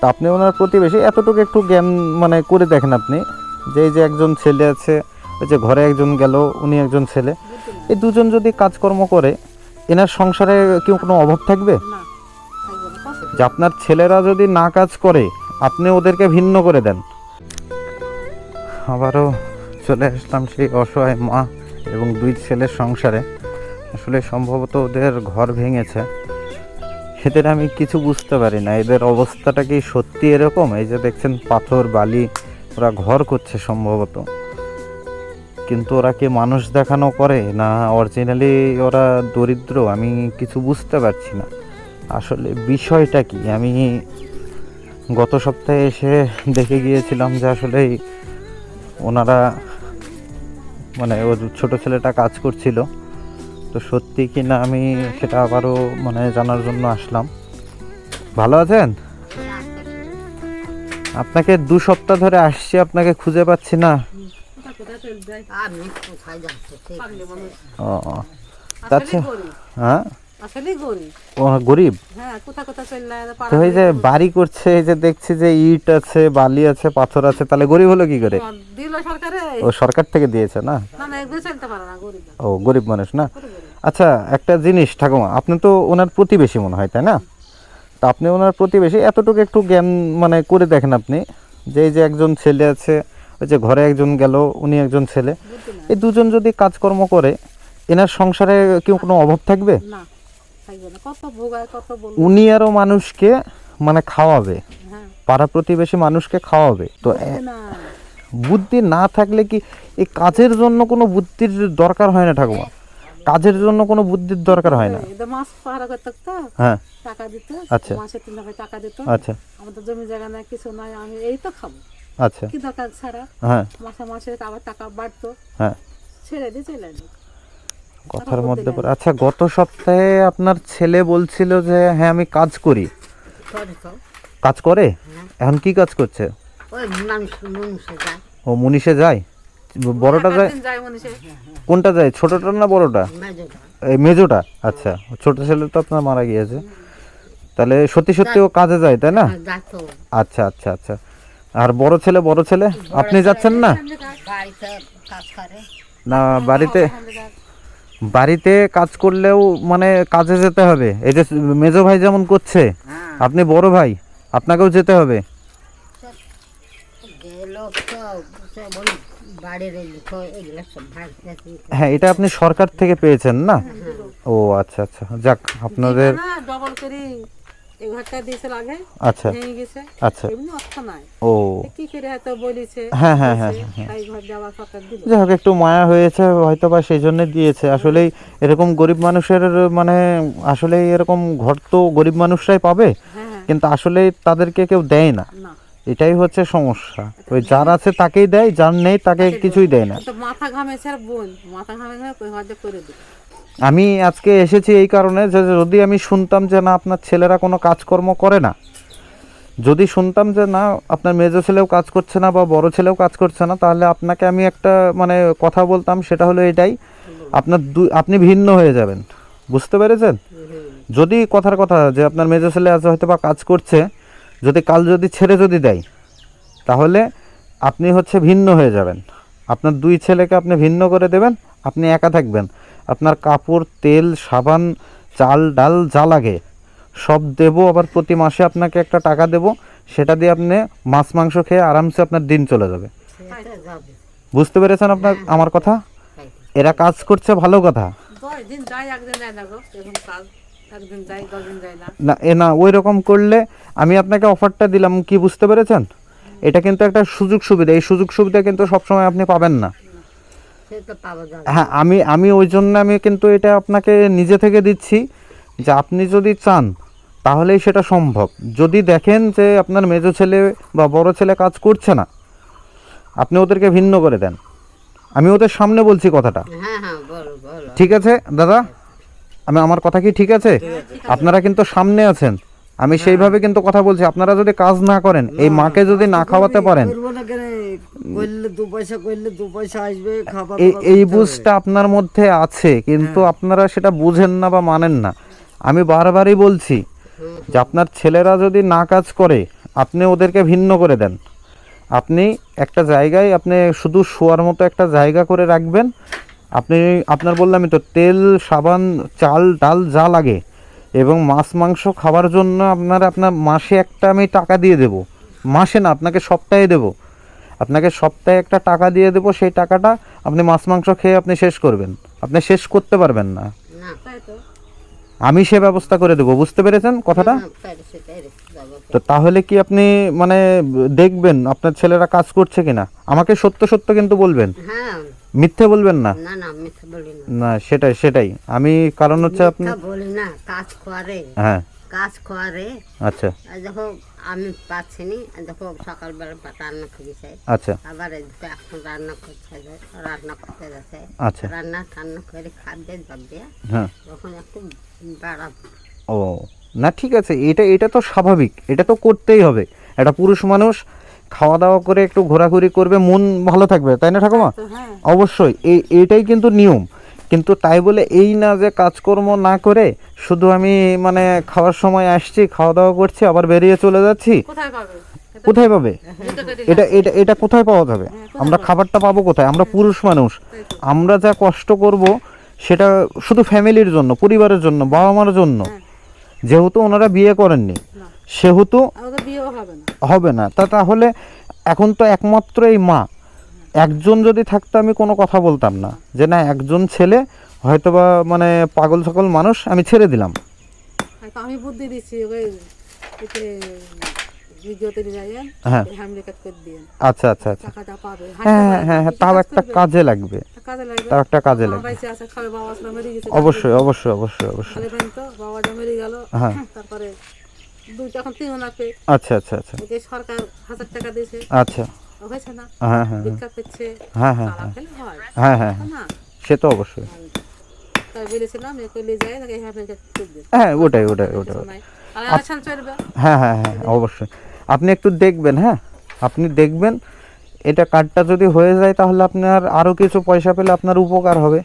তা আপনি ওনার প্রতিবেশী এতটুকু একটু জ্ঞান মানে করে দেখেন আপনি। যে এই যে একজন ছেলে আছে ওই যে ঘরে একজন গেল উনি একজন ছেলে। এই দুজন যদি কাজকর্ম করে এনার সংসারে কি কোনো অভাব থাকবে? যে আপনার ছেলেরা যদি না কাজ করে আপনি ওদেরকে ভিন্ন করে দেন। আবারও চলে আসলাম সেই অসহায় মা এবং দুই ছেলের সংসারে। আসলে সম্ভবত ওদের ঘর ভেঙেছে। এদের আমি কিছু বুঝতে পারি না। এদের অবস্থাটা কি সত্যি এরকম? এই যে দেখছেন পাথর, বালি, ওরা ঘর করছে সম্ভবত। কিন্তু ওরা কি মানুষ দেখানো করে? না অরিজিনালি ওরা দরিদ্র, আমি কিছু বুঝতে পারছি না। আসলে বিষয়টা কি? আমি গত সপ্তাহে এসে দেখে গিয়েছিলাম যে আসলে ওনারা মানে ওর ছোট ছেলেটা কাজ করছিল। তো সত্যি কি না আমি সেটা আবারও মানে জানার জন্য আসলাম। ভালো আছেন? আপনাকে দু সপ্তাহ ধরে আসছি আপনাকে খুঁজে পাচ্ছি না। আচ্ছা গরিব। হ্যাঁ? গরিব। ও গরিব? হ্যাঁ তো এই যে বাড়ি করছে এই যে দেখছি যে ইট আছে বালি আছে পাথর আছে তাহলে গরিব হলো কি করে? ও সরকার? থেকে দিয়েছে না? না না একদিন চলতে পারে না গরিব। ও গরিব মানুষ না? আচ্ছা একটা জিনিস ঠাকুমা আপনি তো ওনার প্রতিবেশী মনে হয় তাই না? তা আপনি ওনার প্রতিবেশী এতটুকু একটু জ্ঞান মানে করে দেখেন আপনি যে এই যে একজন ছেলে আছে ওই যে ঘরে একজন গেল উনি একজন ছেলে এই দুজন যদি কাজকর্ম করে এনার সংসারে কি কোনো অভাব থাকবে? উনি আরও মানুষকে মানে খাওয়াবে হ্যাঁ। পাড়া প্রতিবেশী মানুষকে খাওয়াবে তো বুদ্ধি না থাকলে কি এই কাজের জন্য কোনো বুদ্ধির দরকার হয় না ঠাকুমা? কাজের জন্য কোনো বুদ্ধির দরকার হয় না। এদের মাছ পাহারা করতে তো হ্যাঁ। টাকা দিত আচ্ছা। মাসে তিন টাকা টাকা দিত। আচ্ছা। আমাদের জমি জায়গা নাই কিছু নাই আমি এই তো খাব। আচ্ছা। কি দরকার ছাড়া? হ্যাঁ। মাসে মাসে আবার টাকা বাড়তো। হ্যাঁ। ছেড়ে দিয়ে চলে কথার মধ্যে পড়ে আচ্ছা গত সপ্তাহে আপনার ছেলে বলছিল যে হ্যাঁ আমি কাজ করি। কাজ করে? এখন কি কাজ করছে? ও মুনিশে যায়? বড়টা যায় কোনটা যায়? ছোটটা না বড়টা? এই মেজোটা? আচ্ছা ছোট ছেলে তো আপনার মারা গিয়েছে। তাহলে সত্যি সত্যি ও কাজে যায় তাই না? আচ্ছা আচ্ছা আচ্ছা। আর বড় ছেলে? বড় ছেলে আপনি যাচ্ছেন না? বাড়িতে কাজ করে। না বাড়িতে বাড়িতে কাজ করলেও মানে কাজে যেতে হবে। এই যে মেজো ভাই যেমন করছে হ্যাঁ। আপনি বড় ভাই আপনাকেও যেতে হবে যে লোক তো সে বলি বাড়ির এই লোক এগুলো সব বাড়িতে হ্যাঁ এটা আপনি সরকার থেকে পেয়েছেন না? ও আচ্ছা আচ্ছা। যাক আপনাদের ডবল করে আচ্ছা। আচ্ছা। ও। কি করে হয়তো বলেছে? হ্যাঁ, হ্যাঁ, হ্যাঁ, হ্যাঁ। দিল। যাই হোক একটু মায়া হয়েছে হয়তো বা সেই জন্য দিয়েছে। আসলেই এরকম গরিব মানুষের মানে আসলে এরকম ঘর তো গরিব মানুষরাই পাবে। হ্যাঁ হ্যাঁ। কিন্তু আসলে তাদেরকে কেউ দেয় না। না। এটাই হচ্ছে সমস্যা। ওই যার আছে তাকেই দেয় যার নেই তাকে কিছুই দেয় না। মাথা ঘামেছে আর বোন মাথা ঘামেছে করে আমি আজকে এসেছি এই কারণে যে যদি আমি শুনতাম যে না আপনার ছেলেরা কোনো কাজকর্ম করে না যদি শুনতাম যে না আপনার মেজো ছেলেও কাজ করছে না বা বড় ছেলেও কাজ করছে না তাহলে আপনাকে আমি একটা মানে কথা বলতাম সেটা হলো এটাই আপনার দু আপনি ভিন্ন হয়ে যাবেন। বুঝতে পেরেছেন? যদি কথার কথা যে আপনার মেজো ছেলে আজ হয়তো বা কাজ করছে যদি কাল যদি ছেড়ে যদি দেয় তাহলে আপনি হচ্ছে ভিন্ন হয়ে যাবেন। আপনার দুই ছেলেকে আপনি ভিন্ন করে দেবেন আপনি একা থাকবেন। আপনার কাপড় তেল সাবান চাল ডাল যা লাগে সব দেব। আবার প্রতি মাসে আপনাকে একটা টাকা দেব। সেটা দিয়ে আপনি মাছ মাংস খেয়ে আরামসে আপনার দিন চলে যাবে। বুঝতে পেরেছেন আপনার আমার কথা? এরা কাজ করছে ভালো কথা। না এ না ওই রকম করলে আমি আপনাকে অফারটা দিলাম কি বুঝতে পেরেছেন? এটা কিন্তু একটা সুযোগ সুবিধা এই সুযোগ সুবিধা কিন্তু সবসময় আপনি পাবেন না। হ্যাঁ আমি আমি ওই জন্য আমি কিন্তু এটা আপনাকে নিজে থেকে দিচ্ছি যে আপনি যদি চান তাহলেই সেটা সম্ভব। যদি দেখেন যে আপনার মেজো ছেলে বা বড় ছেলে কাজ করছে না আপনি ওদেরকে ভিন্ন করে দেন। আমি ওদের সামনে বলছি কথাটা। হ্যাঁ হ্যাঁ ঠিক আছে দাদা? আমি আমার কথা কি ঠিক আছে। আপনারা কিন্তু সামনে আছেন। আমি সেইভাবে কিন্তু কথা বলছি। আপনারা যদি কাজ না করেন এই মাকে যদি না খাওয়াতে পারেন এই এই বুঝটা আপনার মধ্যে আছে কিন্তু আপনারা সেটা বুঝেন না বা মানেন না। আমি বারবারই বলছি যে আপনার ছেলেরা যদি না কাজ করে আপনি ওদেরকে ভিন্ন করে দেন। আপনি একটা জায়গায় আপনি শুধু শোয়ার মতো একটা জায়গা করে রাখবেন। আপনি আপনার বললামই তো তেল সাবান চাল ডাল যা লাগে এবং মাছ মাংস খাওয়ার জন্য আপনার আপনার মাসে একটা আমি টাকা দিয়ে দেব। মাসে না আপনাকে সপ্তাহে দেব। আপনাকে সপ্তাহে একটা টাকা দিয়ে দেবো সেই টাকাটা আপনি মাছ মাংস খেয়ে আপনি শেষ করবেন। আপনি শেষ করতে পারবেন না। আমি সে ব্যবস্থা করে দেবো বুঝতে পেরেছেন কথাটা। তো তাহলে কি আপনি মানে দেখবেন আপনার ছেলেরা কাজ করছে কিনা? আমাকে সত্য সত্য কিন্তু বলবেন। হ্যাঁ। মিথ্যে বলবেন না? না না মিথ্যা বলি না। না সেটাই সেটাই। আমি কারণ হচ্ছে আপনি বলি না কাজ করে। হ্যাঁ। কাজ করে। আচ্ছা। দেখো আমি পাচ্ছি নি দেখো সকালবেলা রান্না খেয়েছে আচ্ছা। আবার এখন রান্না করতে যায় রান্না করতে যাচ্ছে আচ্ছা। রান্না টান্না করে খাদ্যে যাবে হ্যাঁ। তখন একটু বেড়াবো। ও না ঠিক আছে। এটা এটা তো স্বাভাবিক। এটা তো করতেই হবে। একটা পুরুষ মানুষ খাওয়া দাওয়া করে একটু ঘোরাঘুরি করবে মন ভালো থাকবে তাই না ঠাকুমা? হ্যাঁ। অবশ্যই এই এটাই কিন্তু নিয়ম। কিন্তু তাই বলে এই না যে কাজকর্ম না করে শুধু আমি মানে খাওয়ার সময় আসছি খাওয়া দাওয়া করছি আবার বেরিয়ে চলে যাচ্ছি। কোথায় পাবে? এটা এটা এটা কোথায় পাওয়া যাবে? আমরা খাবারটা পাবো কোথায়? আমরা পুরুষ মানুষ। আমরা যা কষ্ট করব সেটা শুধু ফ্যামিলির জন্য পরিবারের জন্য বাবা মার জন্য। হ্যাঁ। যেহেতু ওনারা বিয়ে করেননি। সেহেতু হবে না। তা তাহলে এখন তো একমাত্র এই মা। একজন যদি থাকতো আমি কোনো কথা বলতাম না। যে না একজন ছেলে হয়তোবা মানে পাগল সকল মানুষ আমি ছেড়ে দিলাম। আমি বুদ্ধি দিচ্ছি হ্যাঁ। আচ্ছা আচ্ছা আচ্ছা। হ্যাঁ হ্যাঁ হ্যাঁ হ্যাঁ তাও একটা কাজে লাগবে। তাও একটা কাজে লাগবে। অবশ্যই অবশ্যই অবশ্যই অবশ্যই। হ্যাঁ। তারপরে দুই তখন তিন ওনাকে আচ্ছা আচ্ছা আচ্ছা। ওকে সরকার হাজার টাকা দিয়েছে। আচ্ছা। হয়েছে না? হ্যাঁ হ্যাঁ ভিক্ষা পেচ্ছে। হ্যাঁ হ্যাঁ খেলে হয়। হ্যাঁ। হ্যাঁ হ্যাঁ সে তো অবশ্যই। তাই বলেছিলাম এ করলে যায় কাট করে দিন হ্যাঁ ওটাই ওটাই ওটাই হ্যাঁ হ্যাঁ হ্যাঁ অবশ্যই। আপনি একটু দেখবেন হ্যাঁ? আপনি দেখবেন এটা কার্ডটা যদি হয়ে যায় তাহলে আপনার আরও কিছু পয়সা পেলে আপনার উপকার হবে।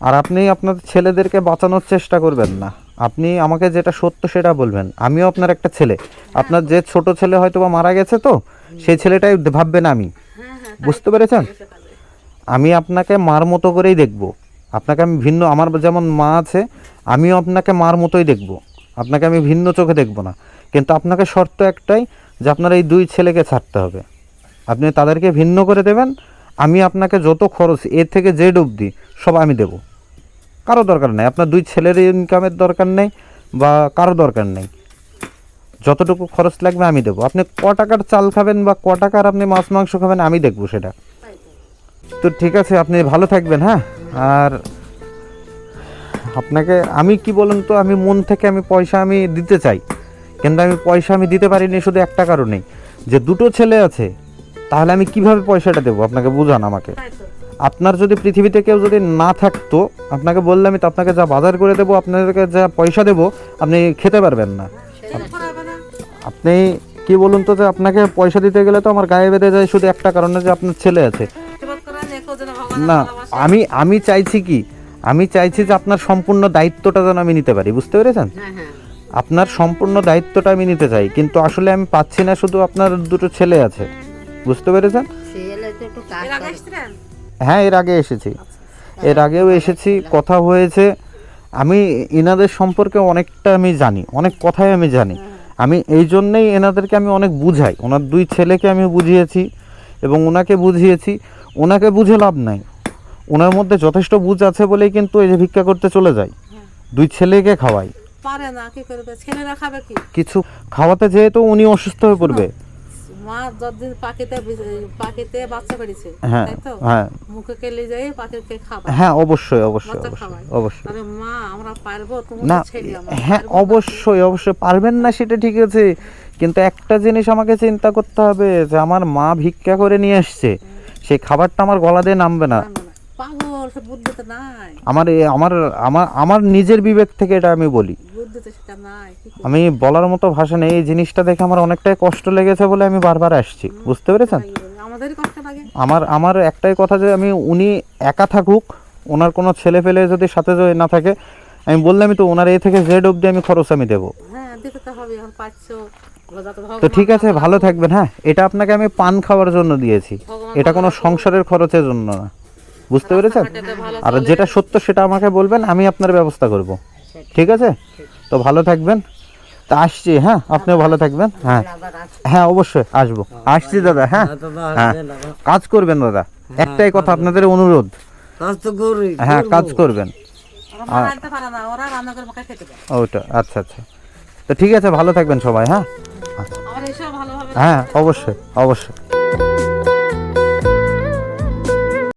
আর আপনি আপনার ছেলেদেরকে বাঁচানোর চেষ্টা করবেন না। আপনি আমাকে যেটা সত্য সেটা বলবেন। আমিও আপনার একটা ছেলে। আপনার যে ছোট ছেলে হয়তো বা মারা গেছে তো সেই ছেলেটাই ভাববেন আমি। হ্যাঁ হ্যাঁ বুঝতে পেরেছেন? আমি আপনাকে মার মতো করেই দেখব। আপনাকে আমি ভিন্ন আমার যেমন মা আছে আমিও আপনাকে মার মতোই দেখব। আপনাকে আমি ভিন্ন চোখে দেখব না। কিন্তু আপনাকে শর্ত একটাই যে আপনার এই দুই ছেলেকে ছাড়তে হবে। আপনি তাদেরকে ভিন্ন করে দেবেন আমি আপনাকে যত খরচ এর থেকে জেড অবধি সব আমি দেব। কারও দরকার নেই। আপনার দুই ছেলের ইনকামের দরকার নেই বা কারও দরকার নেই। যতটুকু খরচ লাগবে আমি দেবো। আপনি ক টাকার চাল খাবেন বা ক টাকার আপনি মাছ, মাংস খাবেন, আমি দেখব সেটা। তো ঠিক আছে, আপনি ভালো থাকবেন হ্যাঁ? আর আপনাকে আমি কি বলুন তো, আমি মন থেকে আমি পয়সা আমি দিতে চাই। কিন্তু আমি পয়সা আমি দিতে পারিনি, শুধু একটা কারণেই। যে দুটো ছেলে আছে, তাহলে আমি কীভাবে পয়সাটা দেবো? আপনাকে বুঝান আমাকে। আপনার যদি পৃথিবীতে কেউ যদি না থাকতো আপনাকে বললে আমি তো আপনাকে যা বাজার করে দেবো আপনাদেরকে যা পয়সা দেবো আপনি খেতে পারবেন না। আপনি কি বলুন তো যে আপনাকে পয়সা দিতে গেলে তো আমার গায়ে বেঁধে যায় শুধু একটা কারণে যে আপনার ছেলে আছে। না আমি আমি চাইছি কি? আমি চাইছি যে আপনার সম্পূর্ণ দায়িত্বটা যেন আমি নিতে পারি বুঝতে পেরেছেন? হ্যাঁ হ্যাঁ আপনার সম্পূর্ণ দায়িত্বটা আমি নিতে চাই কিন্তু আসলে আমি পাচ্ছি না শুধু আপনার দুটো ছেলে আছে বুঝতে পেরেছেন? হ্যাঁ এর আগে এসেছি। এর আগেও এসেছি কথা হয়েছে। আমি এনাদের সম্পর্কে অনেকটা আমি জানি অনেক কথাই আমি জানি। আমি এই জন্যেই এনাদেরকে আমি অনেক বুঝাই। ওনার দুই ছেলেকে আমি বুঝিয়েছি এবং ওনাকে বুঝিয়েছি। ওনাকে বুঝে লাভ নাই। ওনার মধ্যে যথেষ্ট বুঝ আছে বলেই কিন্তু এই যে ভিক্ষা করতে চলে যায় দুই ছেলেকে খাওয়াই। পারে না কি করবে? ছেলেরা খাবে কি? কিছু খাওয়াতে যেহেতু উনি অসুস্থ হয়ে পড়বে। মা যতদিন পাখিতে পাখিতে বাচ্চা বেরিয়েছে হ্যাঁ তাই তো? হ্যাঁ। মুখে কেলে যায় পাখিকে খাবে হ্যাঁ অবশ্যই অবশ্যই অবশ্যই তাহলে মা আমরা পারব? তুমি ছেলে হ্যাঁ অবশ্যই অবশ্যই পারবেন না সেটা ঠিক আছে। কিন্তু একটা জিনিস আমাকে চিন্তা করতে হবে যে আমার মা ভিক্ষা করে নিয়ে আসছে সেই খাবারটা আমার গলা দিয়ে নামবে না। বুদ্ধিতে নাই। আমার আমার আমার আমার নিজের বিবেক থেকে এটা আমি বলি। বুদ্ধিতে সেটা নাই আমি বলার মতো ভাষা নেই এই জিনিসটা দেখে আমার অনেকটাই কষ্ট লেগেছে বলে আমি বারবার আসছি বুঝতে পেরেছেন? তাই আমাদেরই কষ্ট লাগে। আমার আমার একটাই কথা যে আমি উনি একা থাকুক ওনার কোনো ছেলে পেলে যদি সাথে যদি না থাকে আমি বললামই তো ওনার এ থেকে জেড অবধি আমি খরচ আমি দেবো। হ্যাঁ দিতে তো হবে এখন পাচ্ছ তো তো ঠিক আছে ভালো থাকবেন হ্যাঁ এটা আপনাকে আমি পান খাওয়ার জন্য দিয়েছি। এটা কোনো সংসারের খরচের জন্য না। বুঝতে পেরেছেন? আর যেটা সত্য সেটা আমাকে বলবেন আমি আপনার ব্যবস্থা করব। ঠিক আছে? তো ভালো থাকবেন। তা আসছি হ্যাঁ? আপনিও ভালো থাকবেন। হ্যাঁ। হ্যাঁ অবশ্যই আসব। আসছি দাদা হ্যাঁ? হ্যাঁ, হ্যাঁ। কাজ করবেন দাদা। একটাই কথা আপনাদের অনুরোধ। কাজ তো করি হ্যাঁ কাজ করবেন। ওটা আচ্ছা আচ্ছা। তো ঠিক আছে ভালো থাকবেন সবাই হ্যাঁ? হ্যাঁ অবশ্যই অবশ্যই।